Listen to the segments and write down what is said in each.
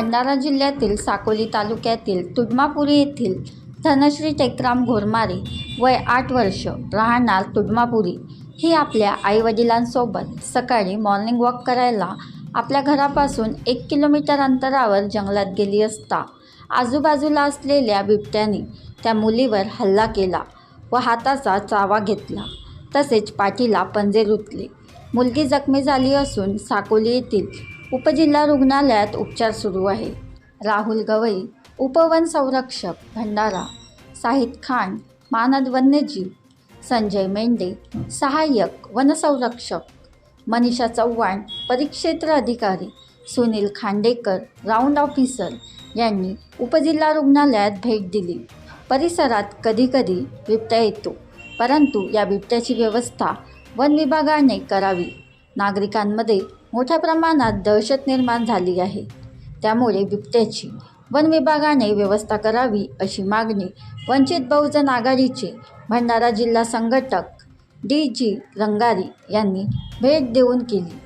भंडारा जिल्ह्यातील साकोली तालुक्यातील तुडमापुरी येथील धनश्री टेकराम घोरमारे वय आठ वर्ष राहणार तुडमापुरी. ही आपल्या आईवडिलांसोबत सकाळी मॉर्निंग वॉक करायला आपल्या घरापासून एक किलोमीटर अंतरावर जंगलात गेली असता आजूबाजूला असलेल्या बिबट्याने त्या मुलीवर हल्ला केला व हाताचा चावा घेतला. तसेच पाठीला पंजे रुतले. मुलगी जखमी झाली असून साकोली येथील उपजिल्हा रुग्णालयात उपचार सुरू आहे. राहुल गवई उपवन संरक्षक भंडारा. साहिद खान मानद वन्यजीव. संजय मेंढे सहाय्यक वनसंरक्षक मनीषा चव्हाण परिक्षेत्र अधिकारी. सुनील खांडेकर राऊंड ऑफिसर यांनी उपजिल्हा रुग्णालयात भेट दिली. परिसरात कधीकधी बिबट्या येतो परंतु या बिबट्याची व्यवस्था वन विभागाने करावी. नागरिकांमध्ये मोठ्या प्रमाणात दहशत निर्माण झाली आहे. त्यामुळे बिबट्याची वन विभागाने व्यवस्था करावी अशी मागणी वंचित बहुजन आघाडीचे भंडारा जिल्हा संघटक डी जी रंगारी यांनी भेट देऊन केली.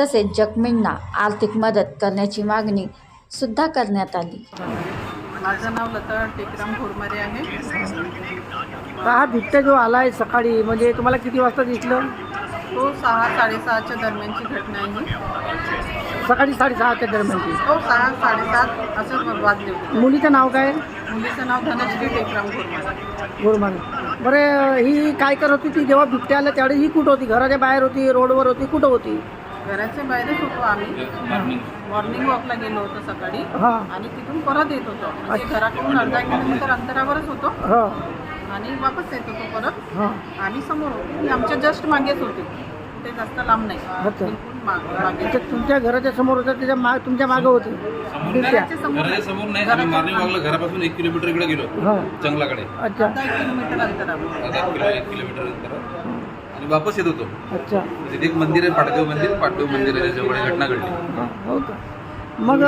तसेच जखमींना आर्थिक मदत करण्याची मागणी सुद्धा करण्यात आली. माझं नाव लता टेकराम घोरमारे आहे. हा बिबट्या जो आलाय सकाळी म्हणजे तुम्हाला किती वाजता दिसलं? तो सहा साडेसहाच्या दरम्यानची घटना आहे सकाळी साडेसहाच्या दरम्यानची. तो सहा साडेसात असं वाजले होते मुलीचं नाव काय? मुलीचं नाव धनश्री टेकराम घोरमारे गुरुमान बरं ही काय करत होती? ती जेव्हा बिबट्या आला त्यावेळी ही कुठं होती? घराच्या बाहेर होती रोडवर होती कुठं होती? घराच्या बाहेरच होतो आम्ही. मॉर्निंग वॉकला गेलो होतो सकाळी. हां. आणि तिथून परत येत होतो. म्हणजे घराकडून अर्धा किलोमीटर अंतरावरच होतो. हां. आणि वापस येत होतो परत. हां. आणि समोर होतो. ती आमच्या जस्ट मागेच होते. ते जास्त लांब नाही. अच्छा. बिलकुल माग- मागे. अच्छा तुमच्या घराच्या समोर होतं त्याच्या माग तुमच्या मागं होती. बिबट्या घराच्या समोर घराच्या समोर नाही. आम्ही मॉर्निंग वॉकला घरापासून एक किलोमीटर इकडे गेलो हां. जंगलाकडे. अच्छा. अर्धा एक किलोमीटर अंतरावर किलो एक किलोमीटर अंतर आणि वापस येत होतो. अच्छा. तिथे एक मंदिर आहे पाटदेव मंदिर. पाटदेव मंदिराच्या जवळ ही घटना घडली. हां, हो का? मग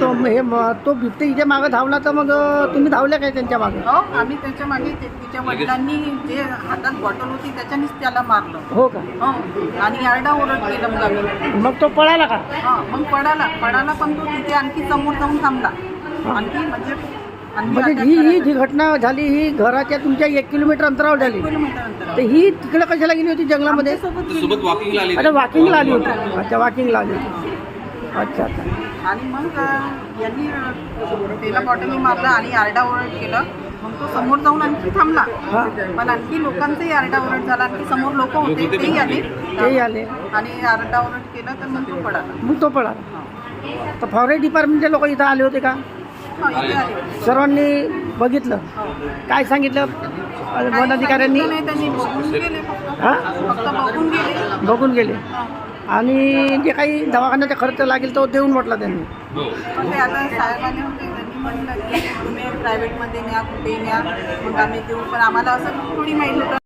तो हे म- तो बिबट्या इथे मागं धावला तर मग तुम्ही धावल्या काय त्यांच्या मागं? हो आम्ही त्याच्यामागे ते- तिच्या वडिलांनी जे हातात बॉटल होती त्याच्यानेच त्याला मारलं. हो का? हो आणि आरडा ओरड केलं मग आम्ही. मग तो पळाला का? हा मग पडाला पडाला पण तो तिथे आणखी समोर जाऊन थांबला. आणखी म्हणजे आणखी म्हणजे ही ही जी घटना झाली ही घराच्या तुमच्या एक किलोमीटर अंतरावर झाली. किलोमीटर अंतर तर ही तिकडे कशाला गेली होती जंगलामध्ये? सोबत वॉकिंगला आली अच्छा वॉकिंगला आली होती. अच्छा वॉकिंगला आली होती. अच्छा अच्छा. आणि मग यांनी त्याला बॉटलनी मारलं आणि आरडा ओरड केलं. मग तो समोर जाऊन आणखी थांबला. हा. पण आणखी लोकांचाही आरडा ओरड झाला. आणखी समोर लोक होते तेही आले. तेही आले. आणि आरडा ओरड केलं तर मग तो पडाला मग तो पळाला. तर फॉरेस्ट डिपार्टमेंटचे लोक इथं आले होते का? सर्वांनी बघितलं. हो. काय सांगितलं? वन अधिकाऱ्यांनी नाही त्यांनी बघून गेले हा? बघून गेले. बघून गेले. आणि जे काही दवाखान्याचा खर्च लागेल तो देऊन म्हटला त्यांनी. हो. पण ते आता साहेब आले होते त्यांनी म्हटलं की तुम्ही प्रायव्हेटमध्ये न्या कुठे न्या मग आम्ही देऊ. पण आम्हाला असं थोडी माहीत होतं